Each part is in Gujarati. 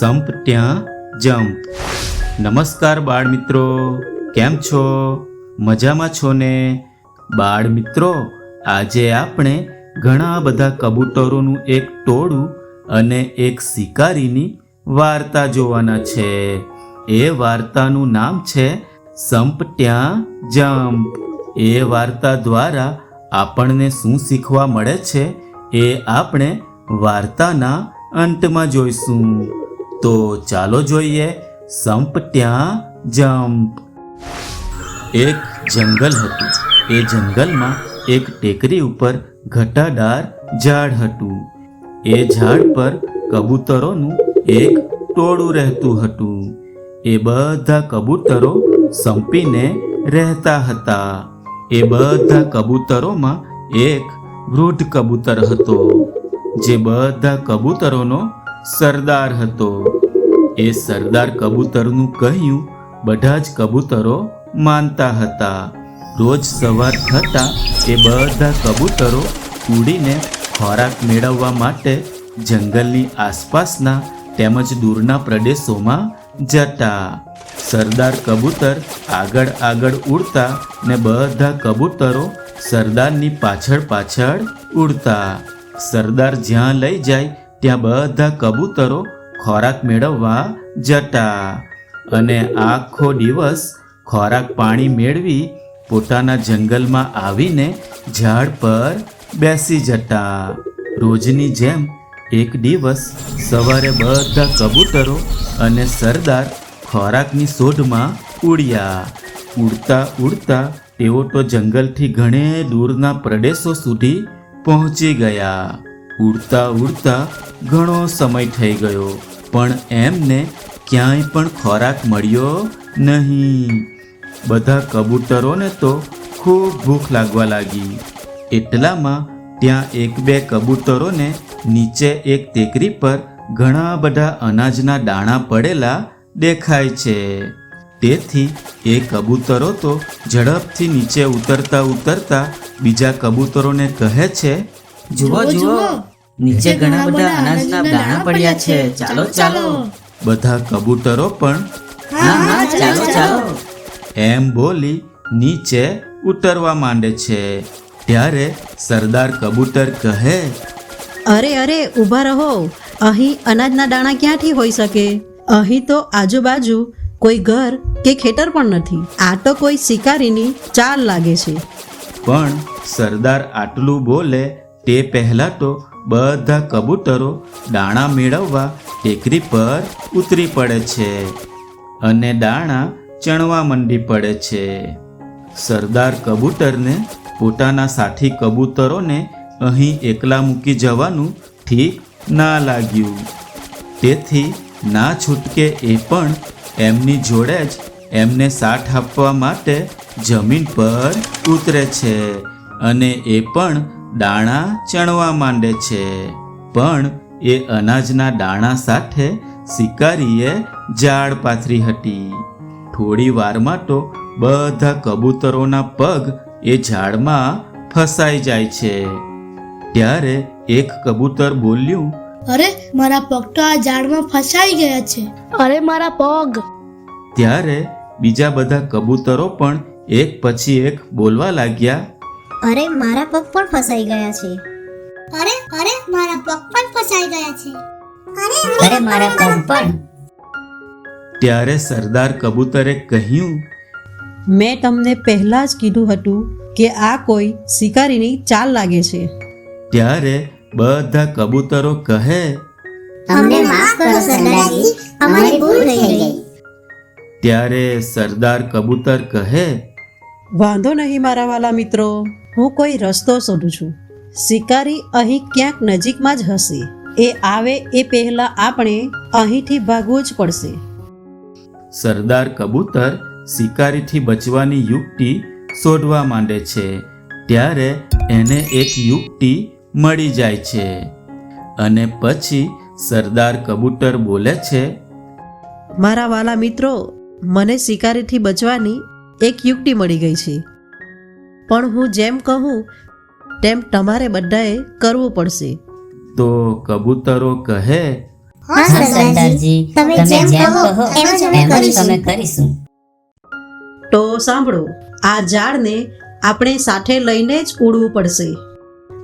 સંપ ત્યાં જમ્પ નમસ્કાર બાળ મિત્રો કેમ છો? મજામાં છો ને? બાળ મિત્રો આજે આપણે ઘણા બધા કબૂતરોનું એક ટોળું અને એક શિકારીની વાર્તા જોવાના છે. એ વાર્તાનું નામ છે સંપ ત્યાં જમ્પ એ વાર્તા દ્વારા આપણને શું શીખવા મળે છે એ આપણે વાર્તાના અંતમાં જોઈશું. તો ચાલો જોઈએ સંપ ત્યાં જંપ. એક જંગલ હતું. એ જંગલમાં એક ટેકરી ઉપર ઘટાદાર ઝાડ હતું. એ ઝાડ પર કબૂતરોનું એક ટોળું રહેતું હતું. એ બધા કબૂતરો સંપીને રહેતા હતા. એ બધા કબૂતરોમાં એક વૃદ્ધ કબૂતર હતો. જે બધા કબૂતરોનો સરદાર હતો. એ સરદાર કબૂતરનું કહ્યું, બધા જ કબૂતરો માનતા હતા. રોજ સવાર થતાં એ બધા કબૂતરો ઉડીને ખોરાક મેળવવા માટે જંગલની આસપાસના તેમજ દૂરના પ્રદેશોમાં જતા. સરદાર કબૂતર આગળ આગળ ઉડતા ને બધા કબૂતરો સરદારની પાછળ પાછળ ઉડતા. સરદાર જ્યાં લઈ જાય ત્યાં બધા કબૂતરો ખોરાક મેળવવા જતા અને આખો દિવસ ખોરાક પાણી મેળવી પોતાના જંગલમાં આવીને ઝાડ પર બેસી જતા. રોજની જેમ એક દિવસ સવારે બધા કબૂતરો અને સરદાર ખોરાકની શોધમાં ઉડ્યા. ઉડતા ઉડતા તેઓ તો જંગલથી ઘણે દૂરના પ્રદેશો સુધી પહોંચી ગયા. ઉડતા ઉડતા ઘણો સમય થઈ ગયો પણ એમને ક્યાંય પણ ખોરાક મળ્યો નહીં. બધા કબૂતરોને તો ખૂબ ભૂખ લાગવા લાગી. એટલામાં ત્યાં એક બે કબૂતરોને નીચે એક ટેકરી પર ઘણા બધા અનાજના દાણા પડેલા દેખાય છે. તેથી એ કબૂતરો તો ઝડપથી નીચે ઉતરતા ઉતરતા બીજા કબૂતરોને કહે છે જુઓ જુઓ નીચે ઘણા બધા અનાજના દાણા પડ્યા છે. ચાલો ચાલો બધા કબૂતરો પણ હા હા ચાલો. ચાલો. એમ બોલી નીચે ઉતરવા માંડે છે. ત્યારે સરદાર કબૂતર કહે અરે અરે ઊભા રહો. અહીં અનાજના દાણા ક્યાંથી હોઈ શકે? અહીં તો આજુબાજુ કોઈ ઘર કે ખેતર પણ નથી. આ તો કોઈ શિકારીની ચાલ લાગે છે. પણ સરદાર આટલું બોલે તે પહેલા તો બધા કબૂતરો દાણા મેળવવા ટેકરી પર ઉતરી પડે છે અને દાણા ચણવા મંડી પડે છે. સરદાર કબૂતરને પોતાના સાથી કબૂતરોને અહીં એકલા મૂકી જવાનું ઠીક ના લાગ્યું. તેથી ના છૂટકે એ પણ એમની જોડે જ એમને સાથ આપવા માટે જમીન પર ઉતરે છે અને એ પણ દાણા ચણવા માંડે છે. પણ એ અનાજના દાણા સાથે શિકારીએ ઝાડ પાથરી હતી. થોડી વારમાં તો બધા કબૂતરોના પગ એ ઝાડમાં ફસાઈ જાય છે. ત્યારે એક કબૂતર બોલ્યું અરે મારા પગ તો આ ઝાડમાં ફસાઈ ગયા છે. અરે મારા પગ. ત્યારે બીજા બધા કબૂતરો પણ એક પછી એક બોલવા લાગ્યા અરે મારા પગ પણ ફસાઈ ગયા છે. અરે અરે મારા પગ પણ ફસાઈ ગયા છે. અરે મારા પગ પણ. ત્યારે સરદાર કબૂતરે કહ્યું મેં તમને પહેલા જ કીધું હતું કે આ કોઈ શિકારીની ચાલ લાગે છે. ત્યારે બધા કબૂતરો કહે અમને માફ કરો સરદારજી. અમારી ભૂલ થઈ ગઈ. ત્યારે સરદાર કબૂતર કહે વાંધો નહીં મારા વાલા મિત્રો હું કોઈ રસ્તો શોધું છું. શિકારી અહીં ક્યાંક નજીકમાં જ હશે. એ આવે એ પહેલા આપણે અહીંથી ભાગવું જ પડશે. સરદાર કબૂતર શિકારીથી બચવાની યુક્તિ શોધવા માંડે છે. ત્યારે એને એક યુક્તિ મળી જાય છે. અને પછી સરદાર કબૂતર બોલે છે મારા વાલા મિત્રો મને શિકારીથી બચવાની એક યુક્તિ મળી ગઈ છે. પણ હું જેમ કહું તેમ તમારે બધાએ કરવું પડશે. તો કબૂતરો કહે હા સરદારજી. તમે જેમ કહો એમ જ. અમે કરીશું. તો સાંભળો આ ઝાડને આપણે સાથે લઈને જ ઉડવું પડશે.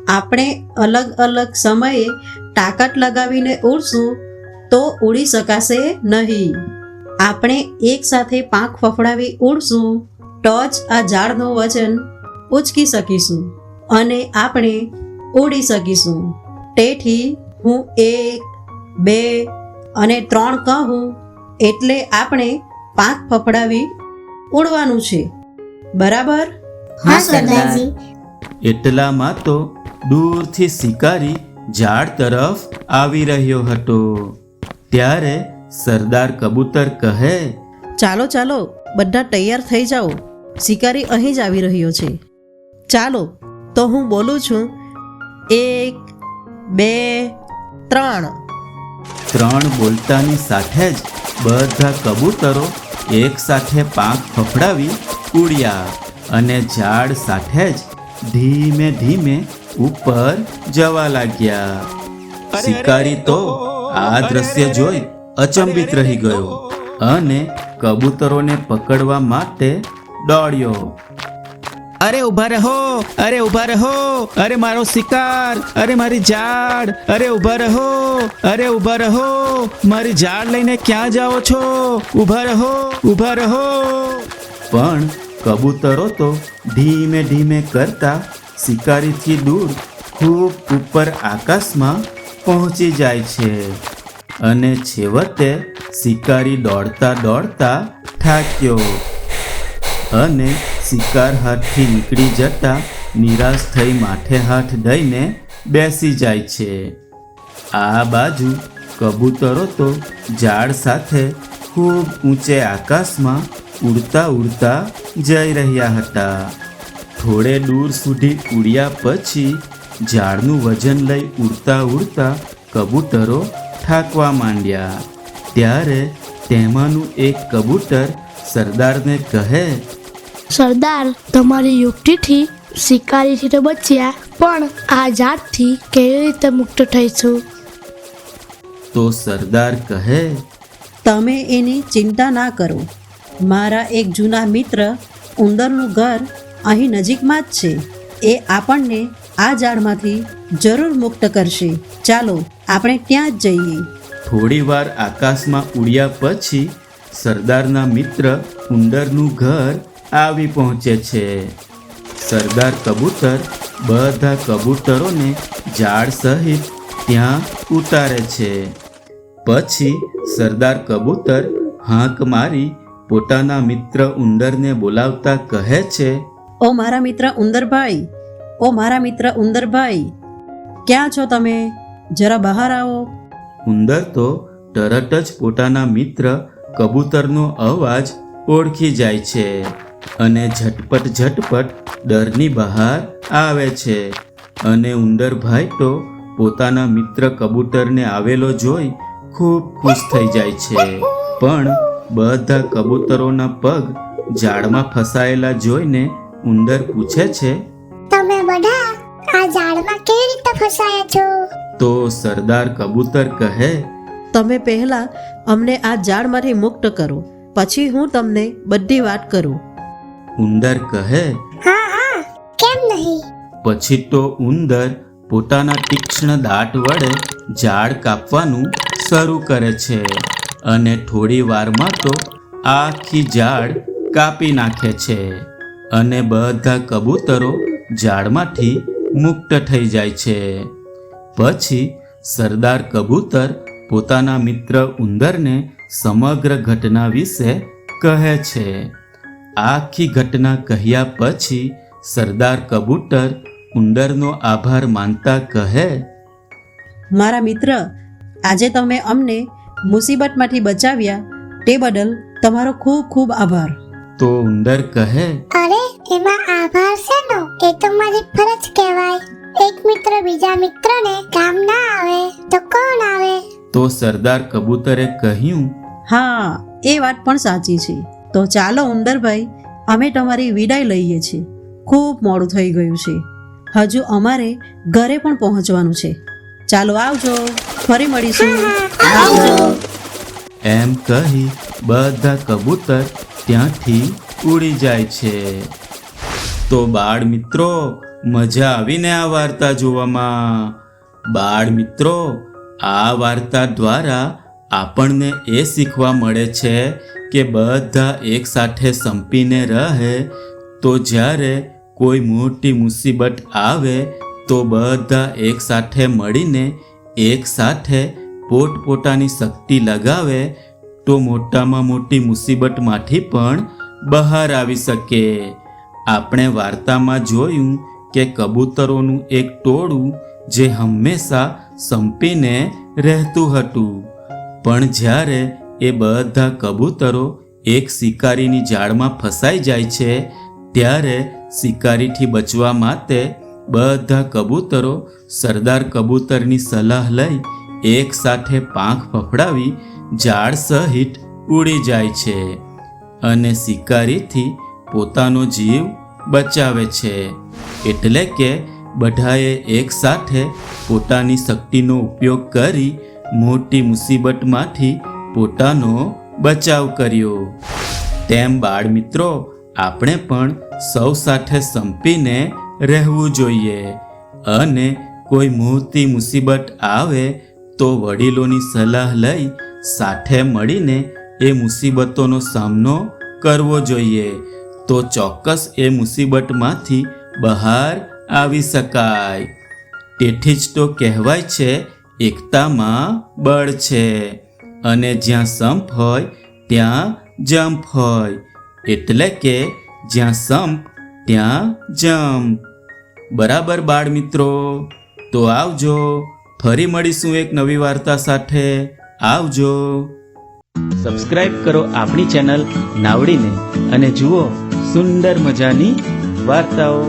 આપણે અલગ અલગ સમયે તાકાત લગાવીને ઉડશું તો ઉડી શકાશે નહીં. આપણે એકસાથે પાંખ ફફડાવી ઉડશું. તો જ આ ઝાડનું વજન ઉચકી શકીશું અને આપણે ઉડી શકીશું. તેથી હું એક બે અને ત્રણ કહું એટલે આપણે પાંખ ફફડાવી ઉડવાનું છે. બરાબર? હા સરદારજી. એટલામાં તો દૂરથી શિકારી ઝાડ તરફ આવી રહ્યો હતો. ત્યારે સરદાર કબૂતર કહે ચાલો ચાલો બધા તૈયાર થઈ જાઓ. શિકારી અહીં જ આવી રહ્યો છે. ચાલો તો હું બોલું છું. એક બે ત્રણ. ત્રણ બોલતાની સાથે જ બધા કબૂતરો એક સાથે પાંખ ફફડાવી ઉડ્યા અને ઝાડ સાથે જ ધીમે ધીમે ઉપર જવા લાગ્યા. શિકારી તો આ દ્રશ્ય જોઈ અચંબિત રહી ગયો અને કબૂતરોને પકડવા માટે દોડ્યો. અરે ઊભા રહો અરે ઊભા રહો અરે મારો શિકાર અરે મારી ઝાડ અરે ઊભા રહો અરે ઊભા રહો મારી ઝાડ લઈને ક્યાં જાઓ છો? ઊભા રહો ઊભા રહો. પણ કબૂતરો તો ધીમે ધીમે કરતા શિકારીથી દૂર ખૂબ ઉપર આકાશમાં પહોંચી જાય છે. અને છેવટે શિકારી દોડતા દોડતા થાક્યો. અને શિકાર હાથથી નીકળી જતા નિરાશ થઈ માથે હાથ દઈને બેસી જાય છે. આ બાજુ કબૂતરો તો ઝાડ સાથે ખૂબ ઊંચે આકાશમાં ઉડતા ઉડતા જઈ રહ્યા હતા. થોડે દૂર સુધી ઉડ્યા પછી ઝાડનું વજન લઈ ઉડતા ઉડતા કબૂતરો થાકવા માંડ્યા. ત્યારે તેમાંનું એક કબૂતર સરદારને કહે સરદાર તમારી યુક્તિથી શિકારીથી તો બચ્યા પણ આ ઝાડથી કેવી રીતે મુક્ત થઈશું તો સરદાર કહે તમે એની ચિંતા ના કરો. મારા એક જૂના મિત્ર ઉંદરનું ઘર અહીં નજીકમાં જ છે. એ આપણને આ ઝાડમાંથી જરૂર મુક્ત કરશે. ચાલો આપણે ત્યાં જ જઈએ. થોડીવાર આકાશમાં ઉડ્યા પછી સરદારના મિત્ર ઉંદરનું ઘર આવી પહોંચે છે. સરદાર કબૂતર બધા કબૂતરોને ઝાડ સહિત ત્યાં ઉતારે છે. પછી સરદાર કબૂતર હાંક મારી પોતાના મિત્ર ઉંદરને બોલાવતા કહે છે ઓ મારા મિત્ર ઉંદરભાઈ ઓ મારા મિત્ર ઉંદરભાઈ, ક્યાં છો તમે? જરા બહાર આવો. ઉંદર તો તરત જ પોતાના મિત્ર કબૂતરનો અવાજ ઓળખી જાય છે અને ઝટપટ ઝટપટ ડરની બહાર આવે છે. અને ઉંદરભાઈ તો પોતાના મિત્ર કબૂતરને આવેલો જોઈ ખૂબ ખુશ થઈ જાય છે. પણ બધા કબૂતરોના પગ ઝાડમાં ફસાયેલા જોઈને ઉંદર પૂછે છે તમે બધા આ ઝાડમાં કેવી રીતે ફસાયા છો? તો સરદાર કબૂતર કહે તમે પહેલા અમને આ ઝાડમાંથી મુક્ત કરો પછી હું તમને બધી વાત કરું. ઉંદર કહે હા હા કેમ નહીં? પછી તો ઉંદર પોતાના તીક્ષ્ણ દાંત વડે ઝાડ કાપવાનું શરૂ કરે છે અને થોડી વારમાં તો આખી ઝાડ કાપી નાખે છે. અને બધા કબૂતરો ઝાડમાંથી મુક્ત થઈ જાય છે. પછી સરદાર કબૂતર પોતાના મિત્ર ઉંદરને સમગ્ર ઘટના વિશે કહે છે. આખી ઘટના કહ્યા પછી સરદાર કબૂતર ઉંદરનો આભાર માનતા કહે મારા મિત્ર આજે તમે અમને મુસીબતમાંથી બચાવ્યા તે બદલ તમારો ખૂબ ખૂબ આભાર. તો ઉંદર કહે અરે એમાં આભાર શેનો એ તો મારી ફરજ કહેવાય. એક મિત્ર બીજા મિત્રને કામ ના આવે તો કોણ આવે? તો સરદાર કબૂતરે કહ્યું હા એ વાત પણ સાચી છે. તો ચાલો ઉંદરભાઈ અમે તમારી વિદાય લઈએ છીએ. ખૂબ મોડું થઈ ગયું છે. હજુ અમારે ઘરે પણ પહોંચવાનું છે. ચાલો આવજો ફરી મળીશું. આવજો. એમ કહી બધા કબૂતર ત્યાંથી ઉડી જાય છે. તો બાળ મિત્રો, મજા આવીને આ વાર્તા જોવામાં. બાળ મિત્રો, આ વાર્તા દ્વારા આપણને એ શીખવા મળે છે કે બધા એક સાથે સંપીને રહે, તો જ્યારે કોઈ મોટી મુસીબત આવે, તો બધા એકસાથે મળીને એકસાથે પોતપોતાની શક્તિ લગાવે, તો મોટામાં મોટી મુસીબતમાંથી પણ બહાર આવી શકે. આપણે વાર્તામાં જોયું કે કબૂતરોનું એક ટોળું જે હંમેશા સંપીને રહેતું હતું. પણ જ્યારે એ બધા કબૂતરો એક શિકારીની જાળમાં ફસાઈ જાય છે, ત્યારે શિકારીથી બચવા માટે બધા કબૂતરો સરદાર કબૂતરની સલાહ લઈ એક સાથે પાંખ ફફડાવી ઝાડ સહિત ઉડી જાય છે. અને શિકારીથી પોતાનો જીવ બચાવે છે. એટલે કે બધાએ એક સાથે પોતાની શક્તિનો ઉપયોગ કરી મોટી મુસીબતમાંથી પોતાનો બચાવ કર્યો. તેમ બાળ મિત્રો આપણે પણ સૌ સાથે સંપીને રહેવું જોઈએ. અને કોઈ મોટી મુસીબત આવે તો વડીલોની સલાહ લઈ સાથે મળીને એ મુસીબતોનો સામનો કરવો જોઈએ. તો ચોક્કસ એ મુસીબતમાંથી બહાર આવી શકાય. તેથી જ તો કહેવાય છે, એકતામાં બળ છે. અને જ્યાં સંપ હોય, ત્યાં જંપ હોય. એટલે કે જ્યાં સંપ, ત્યાં જંપ. બરાબર બાળ મિત્રો તો આવજો, ફરી મળીશું એક નવી વાર્તા સાથે. આવજો. સબસ્ક્રાઇબ કરો આપણી ચેનલ નાવડીને અને જુઓ સુંદર મજાની વાર્તાઓ.